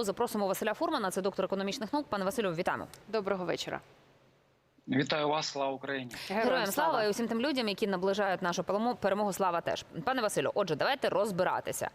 Запросимо Василя Фурмана, це доктор економічних наук. Пане Василю, вітаємо. Доброго вечора. Вітаю вас, слава Україні. Героям слава і усім тим людям, які наближають нашу перемогу. Слава теж. Пане Василю, отже, давайте розбиратися.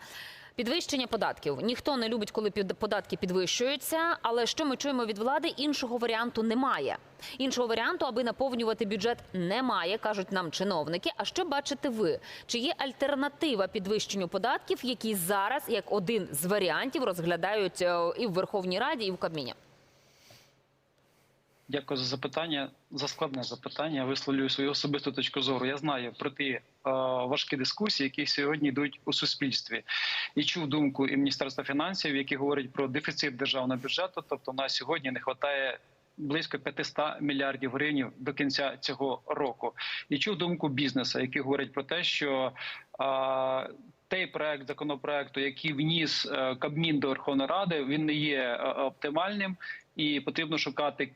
Підвищення податків. Ніхто не любить, коли податки підвищуються. Але що ми чуємо від влади? Іншого варіанту немає. Іншого варіанту, аби наповнювати бюджет, немає, кажуть нам чиновники. А що бачите ви? Чи є альтернатива підвищенню податків, які зараз, як один з варіантів, розглядають е, і в Верховній Раді, і в Кабміні? Дякую за запитання. За складне запитання. Висловлюю свою особисту точку зору. Я знаю про ті е, важкі дискусії, які сьогодні йдуть у суспільстві, і чув думку і міністерства фінансів, які говорять про дефіцит державного бюджету. Тобто, на сьогодні не вистачає близько 500 мільярдів гривень до кінця цього року. І чув думку бізнесу, які говорять про те, що е, той проект законопроекту, який вніс е, Кабмін до Верховної Ради, він не є е, оптимальним і потрібно шукати.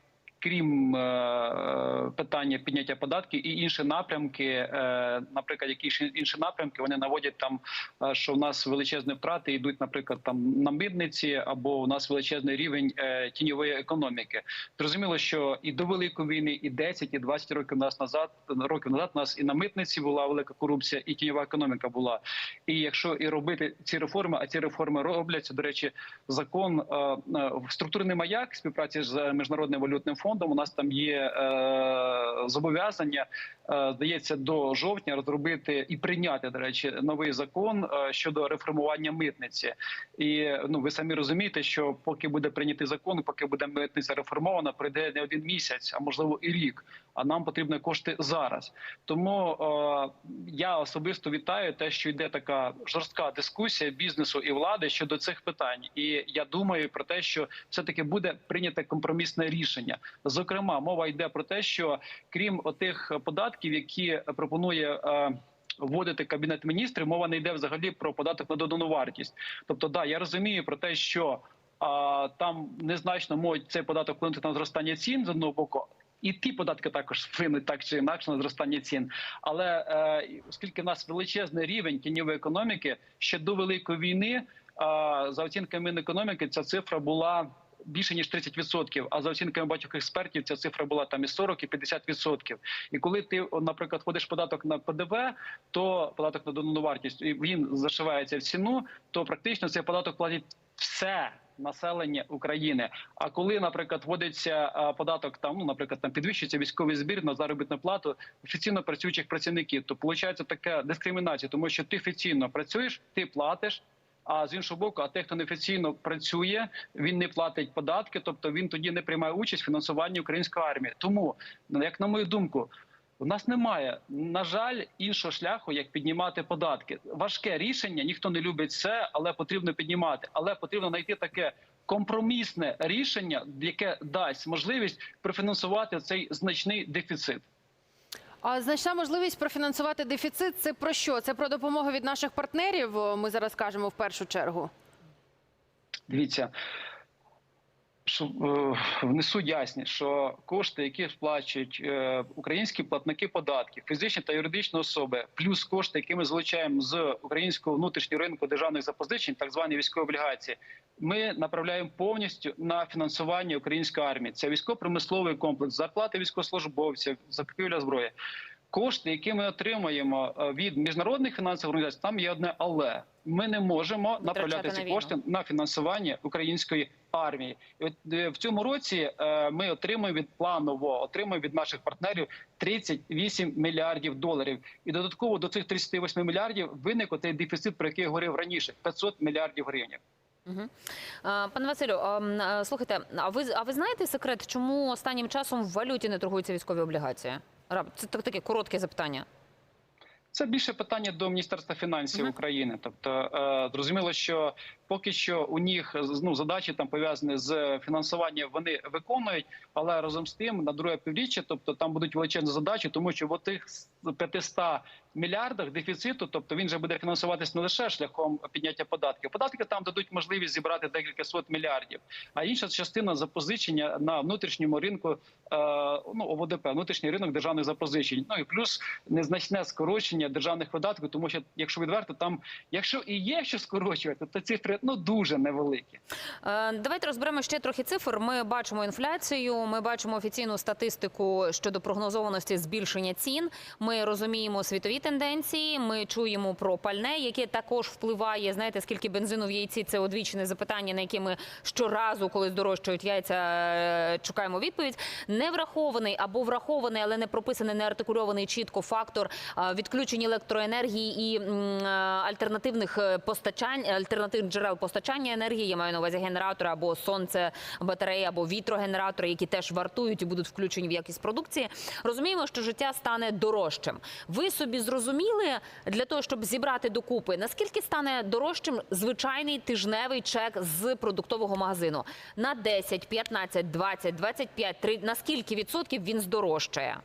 Крім е, питання підняття податків і інші напрямки, е, наприклад, які ще інші напрямки вони наводять там, е, що в нас величезні втрати йдуть, наприклад, там на митниці, або у нас величезний рівень тіньової економіки. Зрозуміло, що і до великої війни, і 10, і 20 років нас назад років назад нас і на митниці була велика корупція, і тіньова економіка була. І якщо і робити ці реформи, а ці реформи робляться, до речі, закон структурний маяк співпраці з міжнародним валютним фондом. У нас там є е, зобов'язання, е, здається, до жовтня розробити і прийняти до речі новий закон е, щодо реформування митниці. І ну ви самі розумієте, що поки буде прийнятий закон, поки буде митниця реформована, пройде не один місяць, а можливо і рік. А нам потрібні кошти зараз. Тому е, я особисто вітаю те, що йде така жорстка дискусія бізнесу і влади щодо цих питань. І я думаю про те, що все таки буде прийняте компромісне рішення. Зокрема, мова йде про те, що крім отих податків, які пропонує. Е, Вводити кабінет міністрів, мова не йде взагалі про податок на додану вартість. Тобто, да, я розумію про те, що а, там незначно можуть цей податок вплинути на зростання цін з одного боку. І ті податки також вплинуть так чи інакше на зростання цін. Але е, оскільки в нас величезний рівень тіньової економіки ще до великої війни, е, за оцінками Мінекономіки, ця цифра була більше ніж 30%, А за оцінками багатьох експертів, ця цифра була там і 40, і 50%. І коли ти, наприклад, ходиш податок на ПДВ, то податок на додану вартість і він зашивається в ціну, то практично цей податок платить все. Населення України. А коли, наприклад, вводиться податок, там ну, наприклад, там підвищується військовий збір на заробітну плату офіційно працюючих працівників, то виходить така дискримінація, тому що ти офіційно працюєш, ти платиш. А з іншого боку, а те, хто неофіційно працює, він не платить податки, тобто він тоді не приймає участь в фінансуванні української армії. Тому, ну, як на мою думку, у нас немає на жаль іншого шляху, як піднімати податки. Важке рішення, ніхто не любить це, але потрібно піднімати. Але потрібно знайти таке компромісне рішення, яке дасть можливість профінансувати цей значний дефіцит. А значна можливість профінансувати дефіцит. Це про що? Це про допомогу від наших партнерів. Ми зараз кажемо в першу чергу. Дивіться, е, внесу ясність, що кошти, які сплачують е, українські платники податків, фізичні та юридичні особи, плюс кошти, які ми залучаємо з українського внутрішнього ринку державних запозичень, так звані військові облігації, ми направляємо повністю на фінансування української армії. Це військово-промисловий комплекс, зарплати військовослужбовців, закупівля зброї. Кошти, які ми отримуємо е, від міжнародних фінансових організацій, там є одне але ми не можемо направляти ці кошти на фінансування української армії. І от е, в цьому році е, ми отримуємо від планово, отримуємо від наших партнерів 38 мільярдів доларів. І додатково до цих 38 мільярдів виник той дефіцит, про який я говорив раніше 500 мільярдів гривень. Угу. Пане Василю, слухайте, а ви а ви знаєте секрет, чому останнім часом в валюті не торгуються військові облігації? Це так- таке коротке запитання. Це більше питання до міністерства фінансів Мгм. України. Тобто е, зрозуміло, що поки що у них ну задачі там пов'язані з фінансуванням, вони виконують, але разом з тим на друге півріччя, тобто там будуть величезні задачі, тому що в тих 500 мільярдах дефіциту, тобто він вже буде фінансуватись не лише шляхом підняття податків. Податки там дадуть можливість зібрати декілька сот мільярдів. А інша частина запозичення на внутрішньому ринку, е, ну ОВДП, внутрішній ринок державних запозичень. Ну і плюс незначне скорочення державних видатків, тому що якщо відверто, там якщо і є що скорочувати, то цифри ну дуже невеликі. Е, Давайте розберемо ще трохи цифр. Ми бачимо інфляцію, ми бачимо офіційну статистику щодо прогнозованості збільшення цін. Ми розуміємо світові тенденції. Ми чуємо про пальне, яке також впливає. Знаєте, скільки бензину в яйці це одвічне запитання, на яке ми щоразу, коли здорожчують яйця, е, чекаємо відповідь. Не врахований або врахований, але не прописаний, не артикульований чітко фактор е, відключення електроенергії і альтернативних постачань, альтернативних джерел постачання енергії. Я маю на увазі генератори або сонце батареї, або вітрогенератори, які теж вартують і будуть включені в якість продукції. Розуміємо, що життя стане дорожчим. Ви собі зрозуміли для того, щоб зібрати докупи, наскільки стане дорожчим звичайний тижневий чек з продуктового магазину на 10, 15, 20, 25, 3, на скільки відсотків він здорожчає?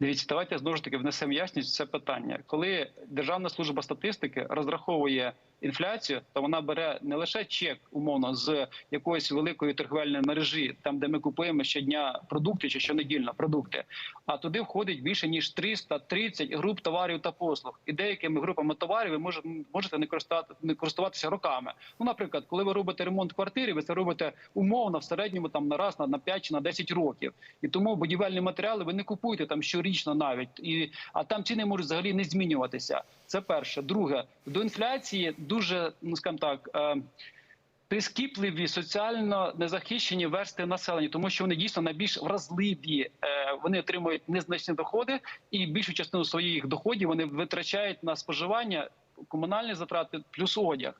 Дивіться, давайте знову ж таки внесемо ясність в це питання. Коли Державна служба статистики розраховує інфляцію, то вона бере не лише чек умовно з якоїсь великої торговельної мережі, там де ми купуємо щодня продукти чи щонедільно продукти, а туди входить більше ніж 330 груп товарів та послуг. І деякими групами товарів ви може- можете не користувати не користуватися роками. Ну, наприклад, коли ви робите ремонт квартири, ви це робите умовно в середньому там на раз на, на 5 чи на 10 років. І тому будівельні матеріали ви не купуєте там щорічно навіть. І, а там ціни можуть взагалі не змінюватися. Це перше. Друге, до інфляції дуже, ну скажімо так. Е, Прискіпливі соціально незахищені версти населення, тому що вони дійсно найбільш вразливі. Е, Вони отримують незначні доходи, і більшу частину своїх доходів вони витрачають на споживання комунальні затрати плюс одяг.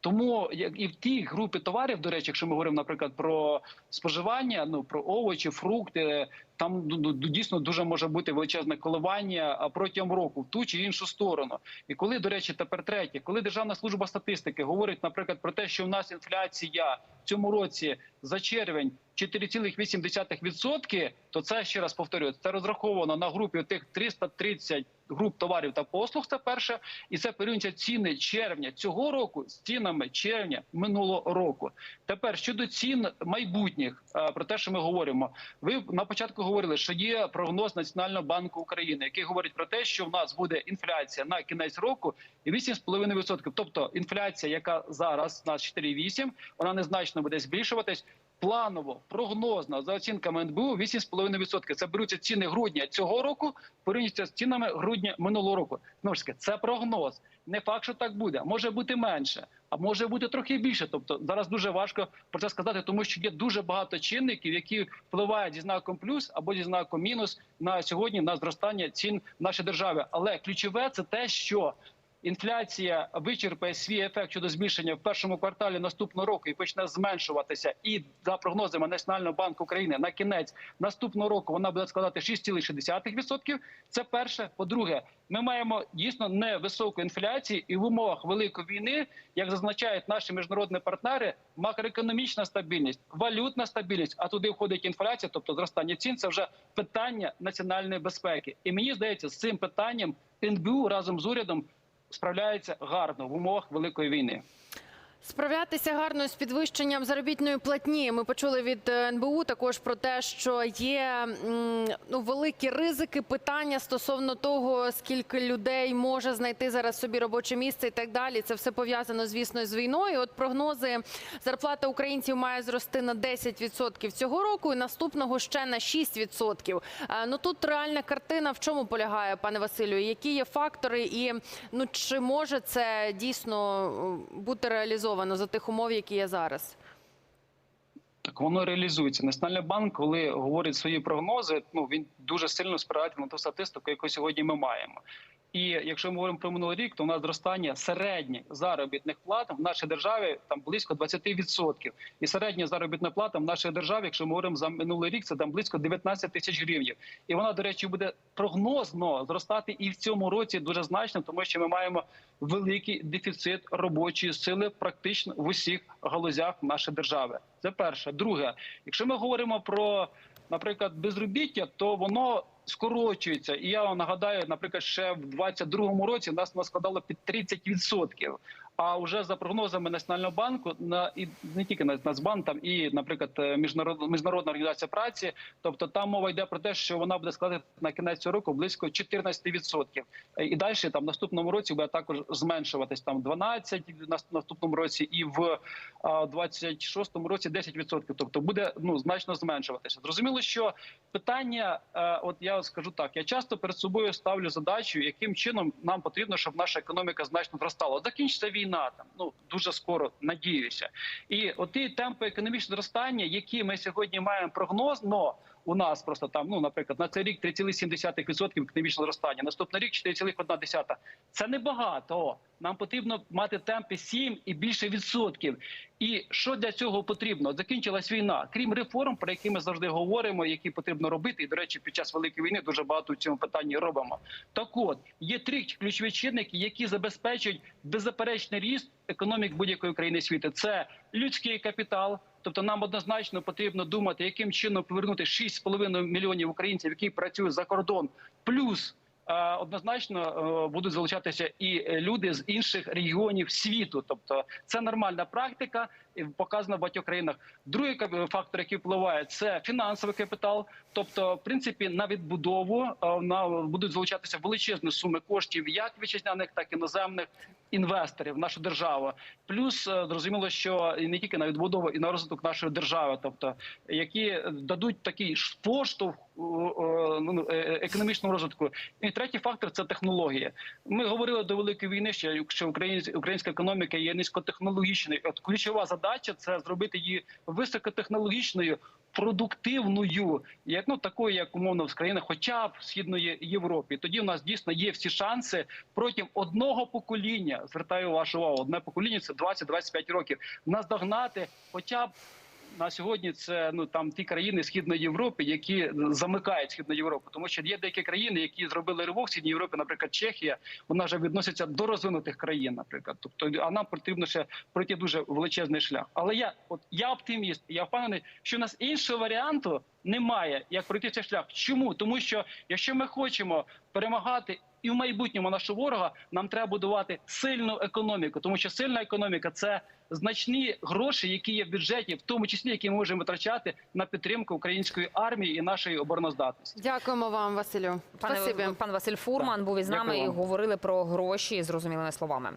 Тому як і в тій групі товарів, до речі, якщо ми говоримо, наприклад, про споживання, ну про овочі, фрукти, там ну, ну, дійсно дуже може бути величезне коливання протягом року в ту чи іншу сторону. І коли, до речі, тепер третє, коли Державна служба статистики говорить, наприклад, про те, що в нас інфляція в цьому році за червень 4,8%, то це ще раз повторюю, це розраховано на групі тих 330 груп товарів та послуг. Це перше, і це порівнюється ціни червня цього року з цінами червня минулого року. Тепер щодо цін майбутніх, е, про те, що ми говоримо, ви на початку говорили, що є прогноз Національного банку України, який говорить про те, що в нас буде інфляція на кінець року і 8,5%. Тобто інфляція, яка зараз у нас 4,8%, вона незначно буде збільшуватись. Планово, прогнозно за оцінками НБУ 8,5%. Це беруться ціни грудня цього року, порівнюються з цінами грудня минулого року. Знову ж таки, це прогноз. Не факт, що так буде. Може бути менше, а може бути трохи більше. Тобто зараз дуже важко про це сказати, тому що є дуже багато чинників, які впливають зі знаком плюс або зі знаком мінус на сьогодні на зростання цін в нашій державі. Але ключове це те, що інфляція вичерпає свій ефект щодо збільшення в першому кварталі наступного року і почне зменшуватися. І за прогнозами Національного банку України на кінець наступного року вона буде складати 6,6%. Це перше. По-друге, ми маємо дійсно невисоку інфляцію, і в умовах великої війни, як зазначають наші міжнародні партнери, макроекономічна стабільність, валютна стабільність, а туди входить інфляція, тобто зростання цін, це вже питання національної безпеки. І мені здається, з цим питанням НБУ разом з урядом справляється гарно в умовах великої війни. Справлятися гарно з підвищенням заробітної платні. Ми почули від е, НБУ також про те, що є ну, великі ризики, питання стосовно того, скільки людей може знайти зараз собі робоче місце і так далі. Це все пов'язано, звісно, з війною. От прогнози зарплата українців має зрости на 10% цього року, і наступного ще на 6%. Е, Ну тут реальна картина в чому полягає, пане Василю? Які є фактори, і ну чи може це дійсно бути реалізовано за тих умов, які є зараз? Так воно реалізується. Національний банк, коли говорить свої прогнози, ну він дуже сильно спирається на ту статистику, яку сьогодні ми маємо. І якщо ми говоримо про минулий рік, то у нас зростання середніх заробітних плат в нашій державі там близько 20%. І середня заробітна плата в нашій державі, якщо ми говоримо за минулий рік, це там близько 19 тисяч гривень. І вона, до речі, буде прогнозно зростати і в цьому році дуже значно, тому що ми маємо великий дефіцит робочої сили практично в усіх галузях нашої держави. Це перше. Друге, якщо ми говоримо про, наприклад, безробіття, то воно скорочується. І я вам нагадаю, наприклад, ще в 22-му році нас складало під 30%. А вже за прогнозами Національного банку на і не тільки на Нацбанк, там і, наприклад, е, міжнародна міжнародна організація праці, тобто там мова йде про те, що вона буде складати на кінець цього року близько 14%. Е, І далі там в наступному році буде також зменшуватись там 12, в нас- наступному році і в а, 26-му році 10%. Тобто буде ну значно зменшуватися. Зрозуміло, що питання, е, от я скажу так, я часто перед собою ставлю задачу, яким чином нам потрібно, щоб наша економіка значно зростала. Закінчиться війна там, ну дуже скоро, надіюся. І оті ті темпи економічного зростання, які ми сьогодні маємо прогнозно. У нас просто там, ну наприклад, на цей рік 3,7% економічного зростання, наступний рік 4,1%. Це небагато. Нам потрібно мати темпи 7 і більше відсотків. І що для цього потрібно? Закінчилась війна. Крім реформ, про які ми завжди говоримо, які потрібно робити. І до речі, під час великої війни дуже багато в цьому питанні робимо. Так от є три ключові чинники, які забезпечують беззаперечний ріст економік будь-якої країни світу. Це людський капітал. Тобто нам однозначно потрібно думати, яким чином повернути 6,5 мільйонів українців, які працюють за кордон, плюс е, однозначно е, будуть залучатися і люди з інших регіонів світу. Тобто це нормальна практика, і показана в багатьох країнах. Другий фактор, який впливає, це фінансовий капітал. Тобто, в принципі, на відбудову е, на будуть залучатися величезні суми коштів, як вітчизняних, так і іноземних інвесторів в нашу державу. Плюс е, зрозуміло, що не тільки на відбудову, і на розвиток нашої держави, тобто які дадуть такий поштовх е, ну, економічному розвитку. І третій фактор це технологія. Ми говорили до великої війни, що українська економіка є низькотехнологічною. От ключова задача це зробити її високотехнологічною. Продуктивною, як ну такою, як умовно в країнах, хоча б в східної Європі. Тоді в нас дійсно є всі шанси протягом одного покоління. Звертаю вашу увагу, одне покоління це 20-25 років. Наздогнати, хоча б на сьогодні це ну там ті країни східної Європи, які замикають східну Європу, тому що є деякі країни, які зробили ривок в східній Європі, наприклад, Чехія, вона вже відноситься до розвинутих країн, наприклад. Тобто, а нам потрібно ще пройти дуже величезний шлях. Але я, от я оптиміст, я впевнений, що у нас іншого варіанту немає, як пройти цей шлях. Чому? Тому що якщо ми хочемо перемагати. І в майбутньому нашого ворога нам треба будувати сильну економіку, тому що сильна економіка це значні гроші, які є в бюджеті, в тому числі які ми можемо витрачати на підтримку української армії і нашої обороноздатності. Дякуємо вам, Василю. Пане пан Василь Фурман був із нами Дякую і вам. говорили про гроші зрозумілими словами.